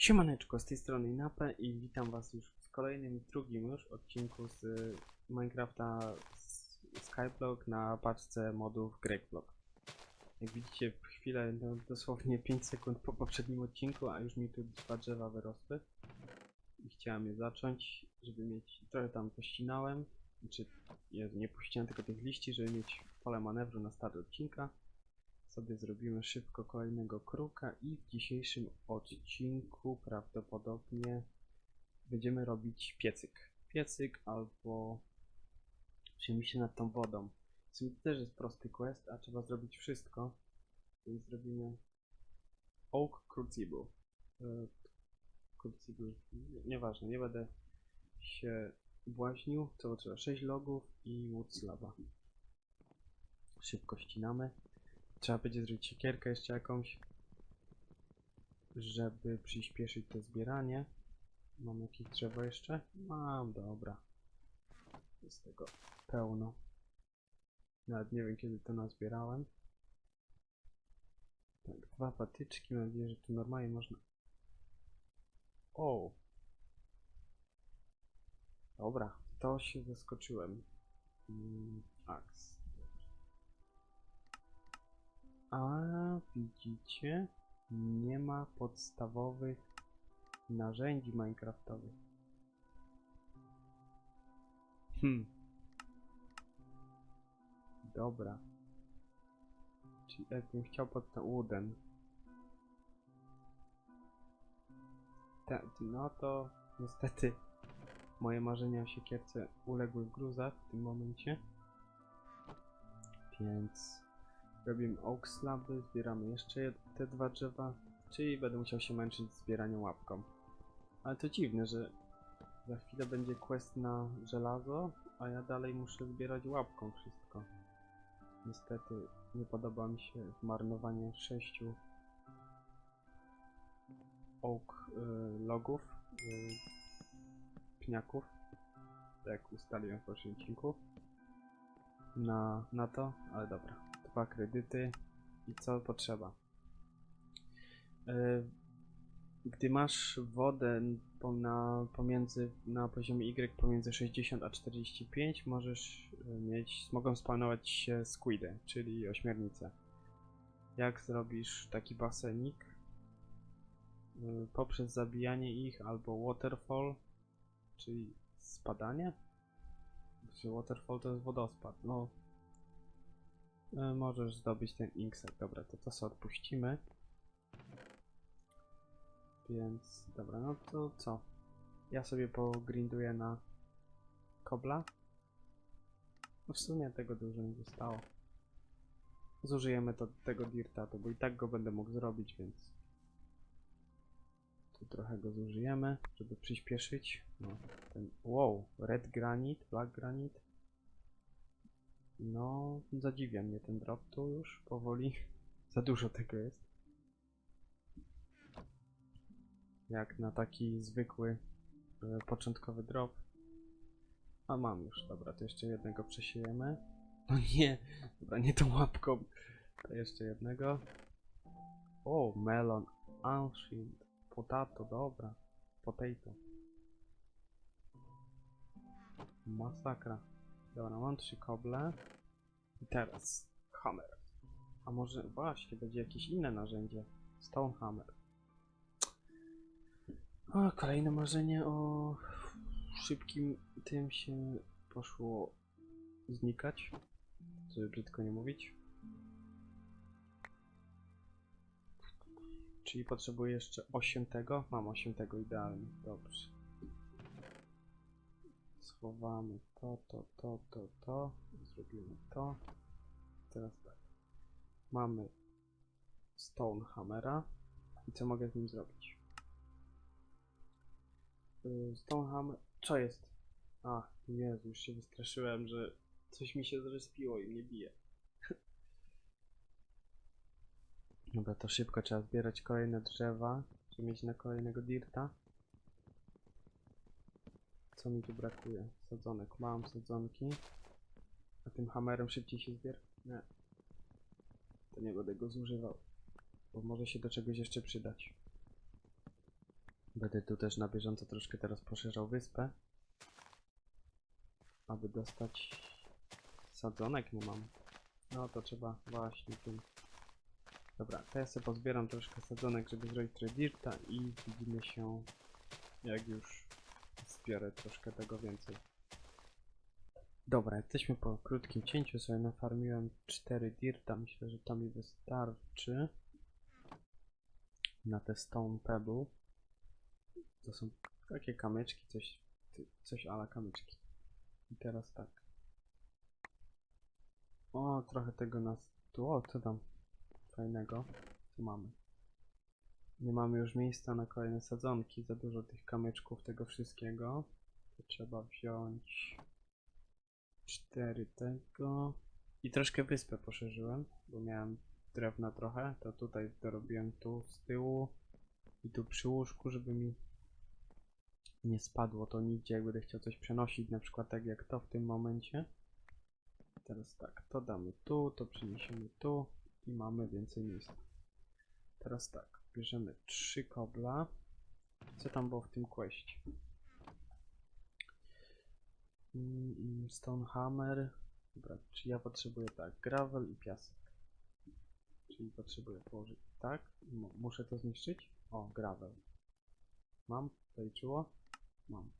Siemaneczko, z tej strony Inape i witam was już w kolejnym drugim już odcinku z y, Minecrafta z Skyblock na paczce modów Gregblock. Jak widzicie, chwilę, no, dosłownie 5 sekund po poprzednim odcinku, a już mi tu dwa drzewa wyrosły. I chciałem je zacząć, żeby mieć, trochę tam pościnałem, czy nie, nie pościnałem tylko tych liści, żeby mieć pole manewru na start odcinka sobie zrobimy szybko kolejnego kruka i w dzisiejszym odcinku prawdopodobnie będziemy robić piecyk. Piecyk albo przemyśleć nad tą wodą. W sumie to też jest prosty quest, a trzeba zrobić wszystko. Więc zrobimy Oak Crucible. E, Crucible. Nie- Nieważne, nie będę się błaźnił. To trzeba 6 logów i wood slaba. Szybko ścinamy. Trzeba będzie zrobić siekierkę jeszcze jakąś, żeby przyspieszyć to zbieranie. Mam jakieś drzewo jeszcze? Mam, dobra. Jest tego pełno. Nawet nie wiem kiedy to nazbierałem. Tak, dwa patyczki, mam nadzieję, że tu normalnie można... O! Dobra, to się zaskoczyłem. Mm, Aks. A widzicie, nie ma podstawowych narzędzi Minecraftowych. Hmm. Dobra. Czyli jakbym chciał pod ten wooden. Te, no to niestety moje marzenia o siekierce uległy w gruzach w tym momencie. Więc Robimy oak slaby, zbieramy jeszcze te dwa drzewa, czyli będę musiał się męczyć zbieraniem łapką. Ale to dziwne, że za chwilę będzie quest na żelazo, a ja dalej muszę zbierać łapką wszystko. Niestety nie podoba mi się zmarnowanie sześciu oak y, logów, y, pniaków, tak jak ustaliłem w poprzednim odcinku, na, na to, ale dobra dwa kredyty i co potrzeba. E, Gdy masz wodę na, pomiędzy, na poziomie Y pomiędzy 60 a 45 możesz e, mieć, mogą spawnować się squidy, czyli ośmiornice. Jak zrobisz taki basenik? E, Poprzez zabijanie ich albo waterfall, czyli spadanie? Czy waterfall to jest wodospad? No, Możesz zdobyć ten inkset. Dobra, to to sobie odpuścimy. Więc, dobra, no to co? Ja sobie pogrinduję na kobla. No w sumie tego dużo nie zostało. Zużyjemy to tego dirta, to bo i tak go będę mógł zrobić, więc tu trochę go zużyjemy, żeby przyspieszyć. No, ten, wow, red granite, black granite. No, zadziwia mnie ten drop tu już powoli. Za dużo tego jest. Jak na taki zwykły e, początkowy drop. A mam już, dobra, to jeszcze jednego przesiejemy. No nie, dobra, nie tą łapką. To jeszcze jednego. O, melon, ancient, potato, dobra. Potato. Masakra. Dobra, mam trzy koble. I teraz hammer. A może właśnie będzie jakieś inne narzędzie? Stone hammer. O, kolejne marzenie o szybkim tym się poszło znikać. Żeby brzydko nie mówić. Czyli potrzebuję jeszcze 8 tego. Mam 8 tego idealnie. Dobrze. Schowamy to, to, to, to, to. Zrobimy to. Teraz tak. Mamy Stone Hammera. I co mogę z nim zrobić? Yy, Stone Hammer. Co jest? A, Jezu, już się wystraszyłem, że coś mi się zrespiło i mnie bije. Dobra, to szybko trzeba zbierać kolejne drzewa, żeby mieć na kolejnego dirta. Co mi tu brakuje? Sadzonek. Mam sadzonki. A tym hamerem szybciej się zbiera? Nie. To nie będę go zużywał. Bo może się do czegoś jeszcze przydać. Będę tu też na bieżąco troszkę teraz poszerzał wyspę. Aby dostać sadzonek nie mam. No to trzeba właśnie tym. Dobra, to ja sobie pozbieram troszkę sadzonek, żeby zrobić trochę dirta i widzimy się jak już zbiorę troszkę tego więcej. Dobra, jesteśmy po krótkim cięciu, sobie nafarmiłem 4 dirta, myślę, że to mi wystarczy na te stone pebble. To są takie kamyczki, coś, coś ala kamyczki. I teraz tak. O, trochę tego tu, o, co tam fajnego, tu mamy. Nie mamy już miejsca na kolejne sadzonki, za dużo tych kamyczków, tego wszystkiego. To trzeba wziąć cztery tego. I troszkę wyspę poszerzyłem, bo miałem drewna trochę, to tutaj dorobiłem tu z tyłu i tu przy łóżku, żeby mi nie spadło to nigdzie, jak będę chciał coś przenosić, na przykład tak jak to w tym momencie. Teraz tak, to damy tu, to przeniesiemy tu i mamy więcej miejsca. Teraz tak, bierzemy trzy kobla. Co tam było w tym questie? Mm, mm, Stonehammer. Dobra, czy ja potrzebuję tak, gravel i piasek. Czyli potrzebuję położyć tak. Muszę to zniszczyć? O, gravel. Mam, zaliczyło? Mam.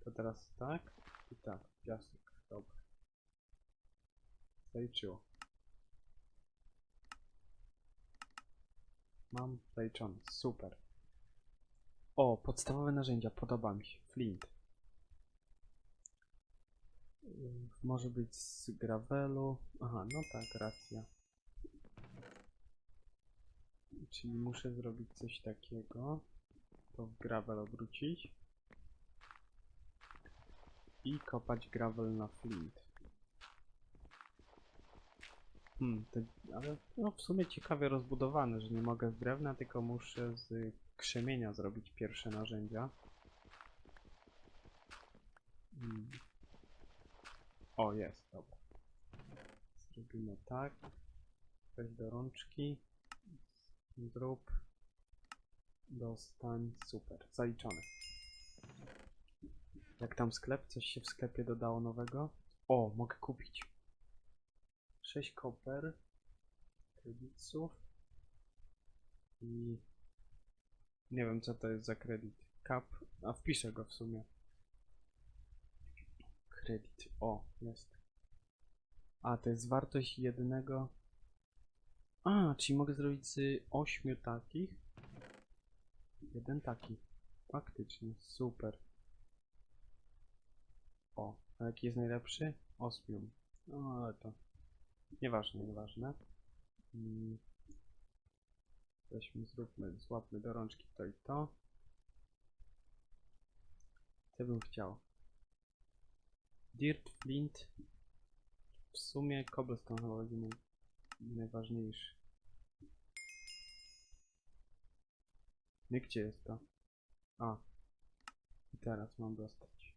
To teraz tak i tak, piasek. Dobra. Zaliczyło. Mam zaliczone. Super. O, podstawowe narzędzia, podoba mi się. Flint. Yy, Może być z gravelu. Aha, no tak, racja. Czyli muszę zrobić coś takiego. To w gravel obrócić. I kopać gravel na flint. Hmm, ale no w sumie ciekawie rozbudowane, że nie mogę z drewna, tylko muszę z krzemienia zrobić pierwsze narzędzia. Hmm. O, jest, dobra. Zrobimy tak. Weź do rączki. Zrób. Dostań. Super. Zaliczone. Jak tam sklep? Coś się w sklepie dodało nowego? O, mogę kupić. 6 koper. Kredytów. I... Nie wiem co to jest za kredyt. Cap. A wpiszę go w sumie. Kredyt. O, jest. A, to jest wartość jednego. A, czyli mogę zrobić z ośmiu takich. Jeden taki. Faktycznie, super. O, a jaki jest najlepszy? Osmium. No, ale to... Nieważne, nieważne. Mm. Weźmy, zróbmy, złapmy do rączki to i to. Co bym chciał? Dirt, flint. W sumie cobblestone chyba będzie naj, najważniejszy. Nie, gdzie jest to? A. I teraz mam dostać.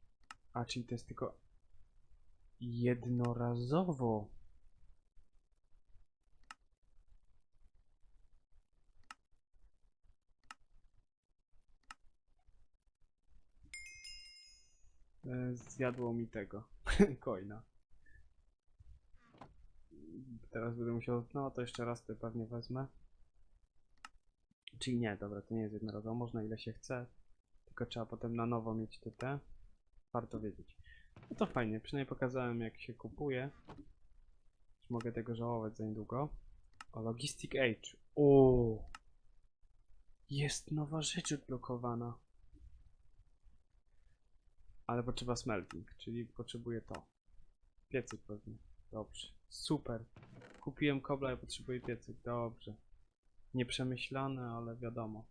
A, czyli to jest tylko jednorazowo. Zjadło mi tego coina. Teraz będę musiał, no to jeszcze raz to pewnie wezmę. Czyli nie, dobra, to nie jest jednorazowo, można ile się chce. Tylko trzeba potem na nowo mieć te te. Warto wiedzieć. No to fajnie, przynajmniej pokazałem jak się kupuje. Mogę tego żałować za niedługo. O, Logistic Age. O, Jest nowa rzecz odblokowana. Ale potrzeba smelting, czyli potrzebuję to. Piecyk pewnie. Dobrze. Super. Kupiłem kobla, ja potrzebuję piecyk. Dobrze. Nieprzemyślane, ale wiadomo.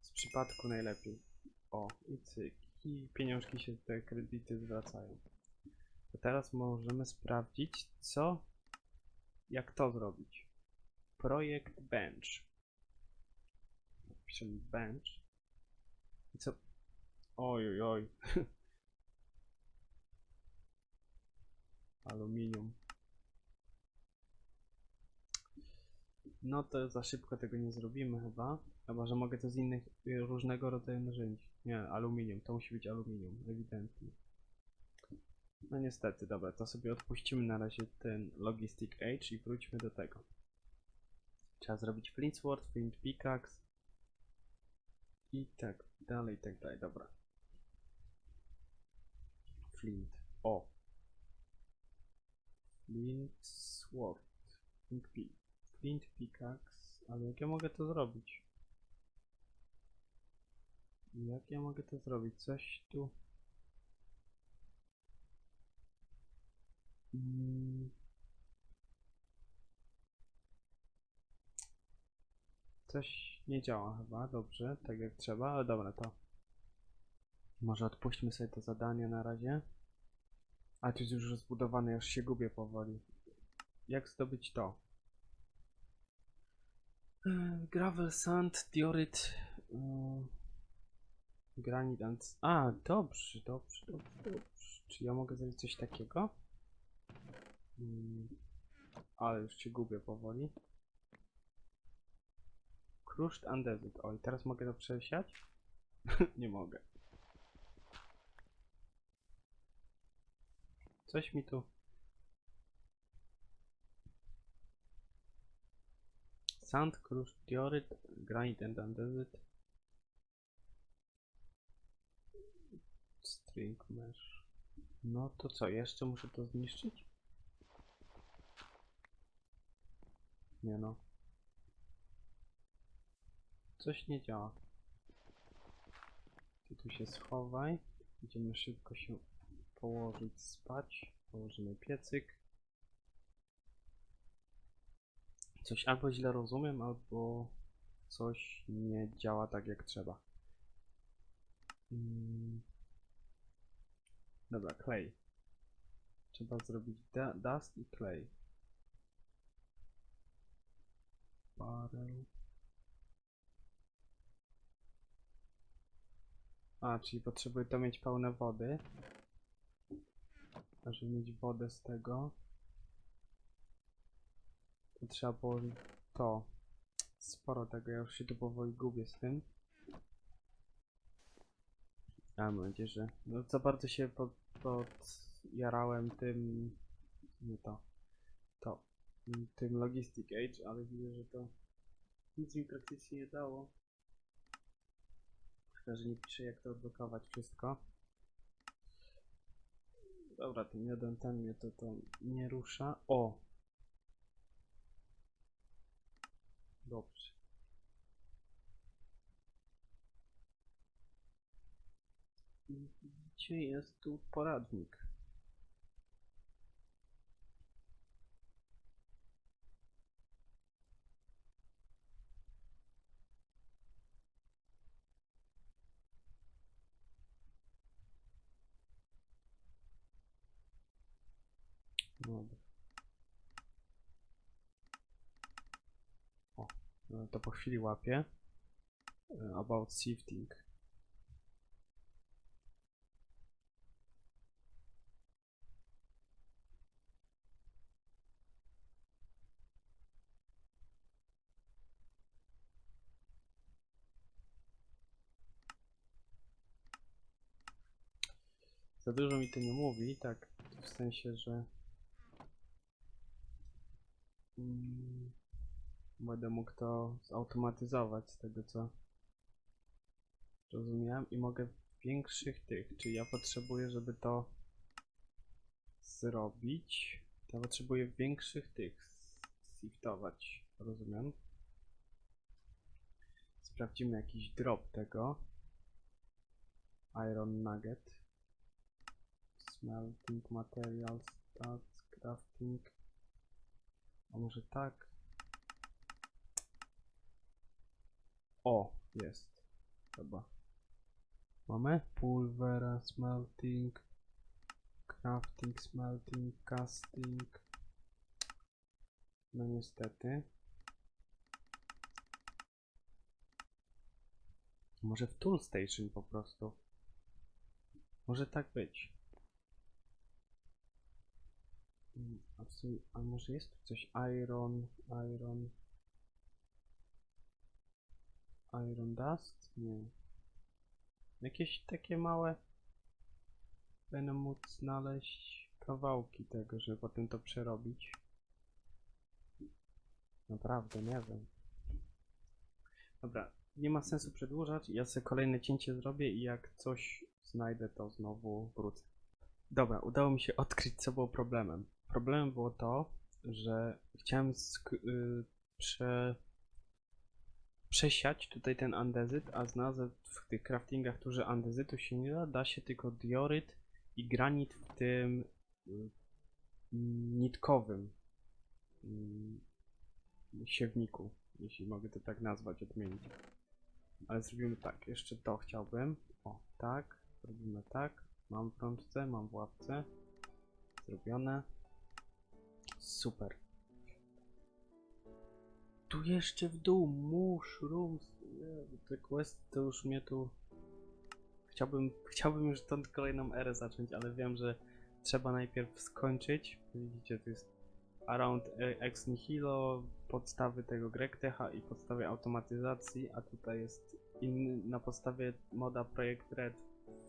Z przypadku najlepiej. O, i cyk. I pieniążki się, te kredyty zwracają. To teraz możemy sprawdzić, co, jak to zrobić. Projekt Bench. Piszemy Bench. I co? Oj, oj, oj. Aluminium. No to za szybko tego nie zrobimy chyba. Chyba, że mogę to z innych y, różnego rodzaju narzędzi. Nie, aluminium. To musi być aluminium, ewidentnie. No niestety, dobra, to sobie odpuścimy na razie ten Logistic Age i wróćmy do tego. Trzeba zrobić Flint Sword, Flint Pickaxe i tak dalej, i tak dalej, dobra. Flint. O. Flint Sword. Flint, pi Flint Pickaxe. Ale jak ja mogę to zrobić? Jak ja mogę to zrobić? Coś tu... Mm. Coś nie działa chyba, dobrze, tak jak trzeba, ale dobra, to może odpuśćmy sobie to zadanie na razie. A to jest już rozbudowane, już się gubię powoli. Jak zdobyć to? Eee, Gravel, sand, dioryt, yy, granit. A, dobrze, dobrze, dobrze, dobrze. Czy ja mogę zrobić coś takiego? Mm, ale już się gubię powoli. Crushed Andesite. O, i teraz mogę to przesiać? Nie mogę. Coś mi tu... Sand, Crushed Diorit, Granite and Andesite. String Mesh. No to co, jeszcze muszę to zniszczyć? Nie no. Coś nie działa. Ty tu się schowaj. Idziemy szybko się położyć spać. Położymy piecyk. Coś albo źle rozumiem, albo coś nie działa tak jak trzeba. Mm. Dobra, clay. Trzeba zrobić dust i clay. Barrel. A, czyli potrzebuję to mieć pełne wody. A żeby mieć wodę z tego, to trzeba położyć to. Sporo tego, ja już się tu powoli gubię z tym. A mam nadzieję, że... No za bardzo się pod, podjarałem tym... Nie to. To. Tym Logistic Age, ale widzę, że to nic mi praktycznie nie dało. Szkoda, że nie pisze jak to odblokować wszystko. Dobra, ten jeden ten mnie to, to nie rusza. O! Dobrze. Widzicie, jest tu poradnik. Dobra. O, no to po chwili łapię. E, About shifting. Za dużo mi to nie mówi, tak w sensie, że Mm, Będę mógł to zautomatyzować z tego co rozumiałem i mogę większych tych, czyli ja potrzebuję, żeby to zrobić, to potrzebuję większych tych shiftować, rozumiem. Sprawdzimy jakiś drop tego. Iron Nugget. Smelting Materials, Crafting. A może tak? O, jest. Chyba. Mamy? Pulvera, smelting, crafting, smelting, casting. No niestety. Może w Tool Station po prostu. Może tak być. Mm, A, w sumie, a może jest tu coś? Iron, iron. Iron Dust? Nie. Jakieś takie małe. Będę móc znaleźć kawałki tego, żeby potem to przerobić. Naprawdę, nie wiem. Dobra, nie ma sensu przedłużać. Ja sobie kolejne cięcie zrobię i jak coś znajdę, to znowu wrócę. Dobra, udało mi się odkryć, co było problemem. Problemem było to, że chciałem sk- y, prze przesiać tutaj ten andezyt, a znalazłem w tych craftingach, którzy andezytu się nie da, da się tylko dioryt i granit w tym y, nitkowym y, siewniku, jeśli mogę to tak nazwać, odmienić. Ale zrobimy tak, jeszcze to chciałbym. O, tak, robimy tak. Mam w rączce, mam w łapce. Zrobione. Super. Tu jeszcze w dół, mushrooms. Te questy to już mnie tu... Chciałbym, chciałbym już stąd kolejną erę zacząć, ale wiem, że trzeba najpierw skończyć. Widzicie, to jest Around e, Ex Nihilo, podstawy tego GregTecha i podstawy automatyzacji, a tutaj jest inny, na podstawie moda Projekt Red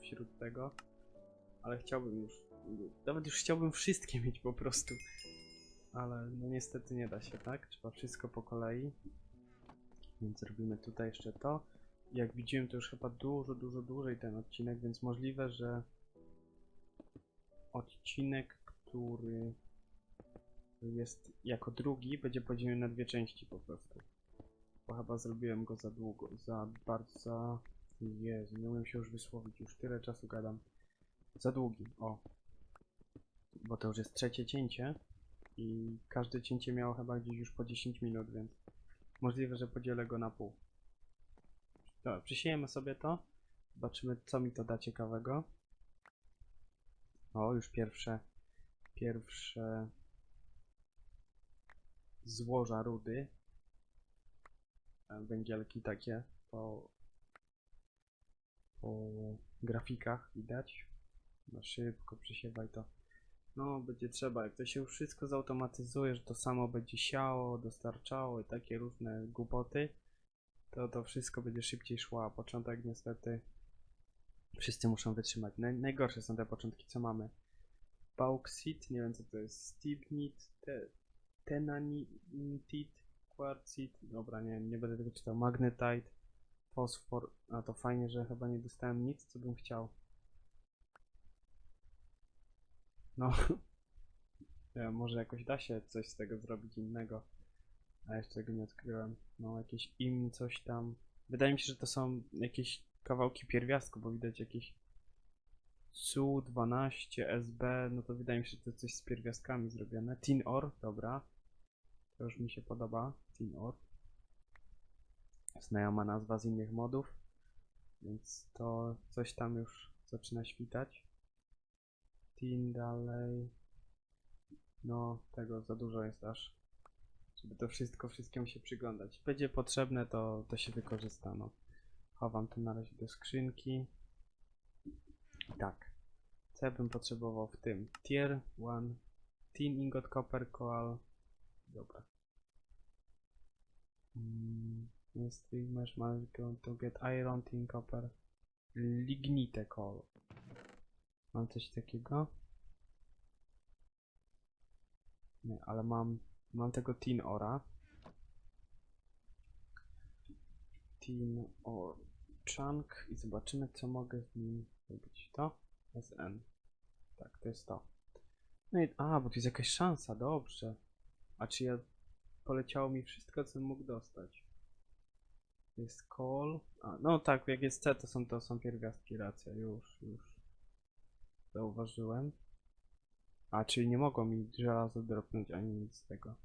wśród tego. Ale chciałbym już, nawet już chciałbym wszystkie mieć po prostu. Ale no niestety nie da się, tak? Trzeba wszystko po kolei. Więc robimy tutaj jeszcze to. Jak widziałem, to już chyba dużo, dużo dłużej ten odcinek, więc możliwe, że odcinek, który jest jako drugi, będzie podzielony na dwie części po prostu. Bo chyba zrobiłem go za długo, za bardzo... Jezu, nie umiem się już wysłowić, już tyle czasu gadam. Za długi, o. Bo to już jest trzecie cięcie i każde cięcie miało chyba gdzieś już po 10 minut, więc możliwe, że podzielę go na pół. Dobra, przysiejemy sobie to. Zobaczymy, co mi to da ciekawego. O, już pierwsze, pierwsze złoża rudy. E, Węgielki takie po, po grafikach widać. No szybko przysiewaj to. No, będzie trzeba, jak to się już wszystko zautomatyzuje, że to samo będzie siało, dostarczało i takie różne głupoty, to to wszystko będzie szybciej szło, a początek niestety wszyscy muszą wytrzymać. Naj, najgorsze są te początki, co mamy. Bauxit, nie wiem co to jest, stibnit, te, tenanitit, quartzit, dobra, nie, nie będę tego czytał, magnetite, fosfor, a to fajnie, że chyba nie dostałem nic, co bym chciał. No, wiem, może jakoś da się coś z tego zrobić innego. A jeszcze tego nie odkryłem. No, jakieś im coś tam. Wydaje mi się, że to są jakieś kawałki pierwiastku, bo widać jakieś SU12, SB, no to wydaje mi się, że to coś z pierwiastkami zrobione. Tin Ore, dobra. To już mi się podoba. Tin Ore. Znajoma nazwa z innych modów. Więc to coś tam już zaczyna świtać. Tin dalej. No, tego za dużo jest aż. Żeby to wszystko, wszystkiemu się przyglądać. Będzie potrzebne, to, to się wykorzysta, no. Chowam to na razie do skrzynki. Tak. Co ja bym potrzebował w tym? Tier 1. Tin ingot copper coal. Dobra. Mm, jest masz to get iron, tin copper. Lignite coal. Mam coś takiego? Nie, ale mam, mam tego tin ora. Or chunk i zobaczymy co mogę z nim zrobić. To? SN. Tak, to jest to. No i, a, bo tu jest jakaś szansa, dobrze. A czy ja, poleciało mi wszystko co mógł dostać. Jest call. A, no tak, jak jest C to są, to są pierwiastki, racja, już, już. Zauważyłem. A, czyli nie mogło mi żelazo dropnąć ani nic z tego.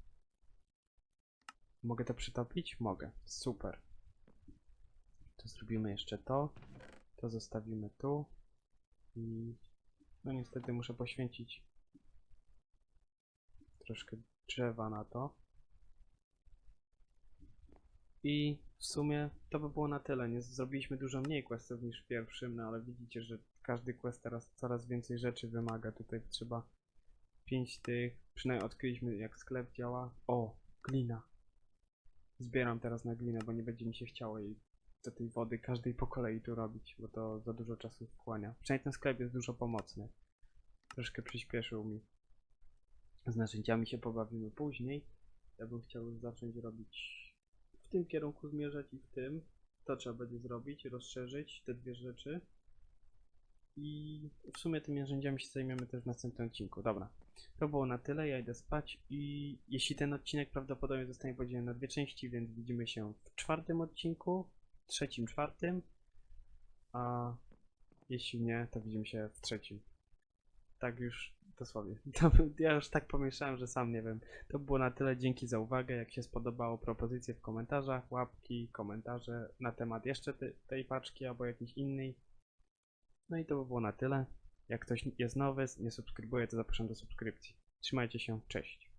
Mogę to przytopić? Mogę. Super. To zrobimy jeszcze to. To zostawimy tu. I no niestety muszę poświęcić troszkę drzewa na to. I w sumie to by było na tyle. Nie zrobiliśmy dużo mniej questów niż w pierwszym, no ale widzicie, że każdy quest teraz coraz więcej rzeczy wymaga. Tutaj trzeba 5 tych. Przynajmniej odkryliśmy jak sklep działa. O, glina. Zbieram teraz na glinę, bo nie będzie mi się chciało jej do tej wody każdej po kolei tu robić, bo to za dużo czasu wchłania. Przynajmniej ten sklep jest dużo pomocny. Troszkę przyspieszył mi. Z narzędziami się pobawimy później. Ja bym chciał zacząć robić w tym kierunku zmierzać i w tym. To trzeba będzie zrobić, rozszerzyć te dwie rzeczy. I w sumie tymi narzędziami się zajmiemy też w następnym odcinku. Dobra, to było na tyle, ja idę spać i jeśli ten odcinek prawdopodobnie zostanie podzielony na dwie części, więc widzimy się w czwartym odcinku, trzecim, czwartym, a jeśli nie, to widzimy się w trzecim. Tak już dosłownie. To, ja już tak pomieszałem, że sam nie wiem. To było na tyle, dzięki za uwagę. Jak się spodobało, propozycje w komentarzach, łapki, komentarze na temat jeszcze te, tej paczki albo jakiejś innej. No i to by było na tyle. Jak ktoś jest nowy, nie subskrybuje, to zapraszam do subskrypcji. Trzymajcie się, cześć.